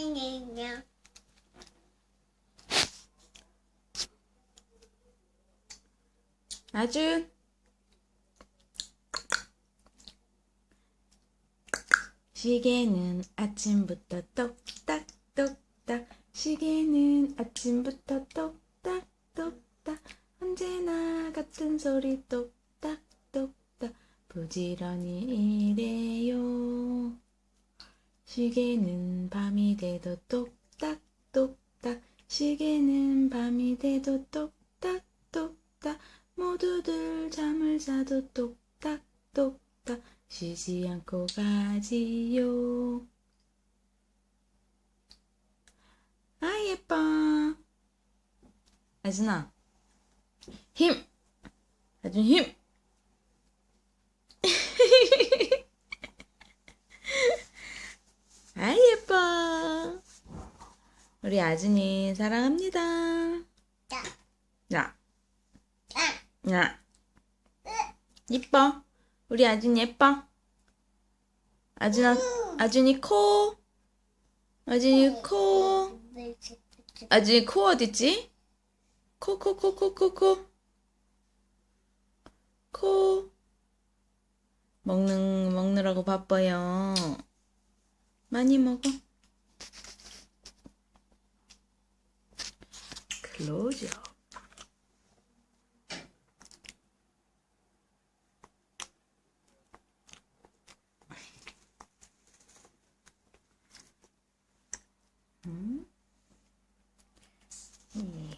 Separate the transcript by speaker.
Speaker 1: 땡땡땡.
Speaker 2: 아준. 시계는 아침부터 똑딱 똑딱 시계는 아침부터 똑딱 똑딱 언제나 같은 소리 똑딱 똑딱 부지런히 일해요 시계는 밤이 돼도 똑딱 똑딱 시계는 밤이 돼도 똑딱 똑딱 모두들 잠을 자도 똑딱 똑딱 쉬지 않고 가지요. 아 예뻐. 아준아 힘. 아준 힘. 아 예뻐. 우리 아준이 사랑합니다.
Speaker 1: 자,
Speaker 2: 야.
Speaker 1: 아,
Speaker 2: 야. 이뻐. 우리 아준 예뻐. 아준아, 아준이 코. 아준이 코. 아준이 코 어딨지? 코, 코, 코, 코, 코, 코. 코. 먹는, 먹느라고 바빠요. 많이 먹어. blowjob. Hmm? Yeah.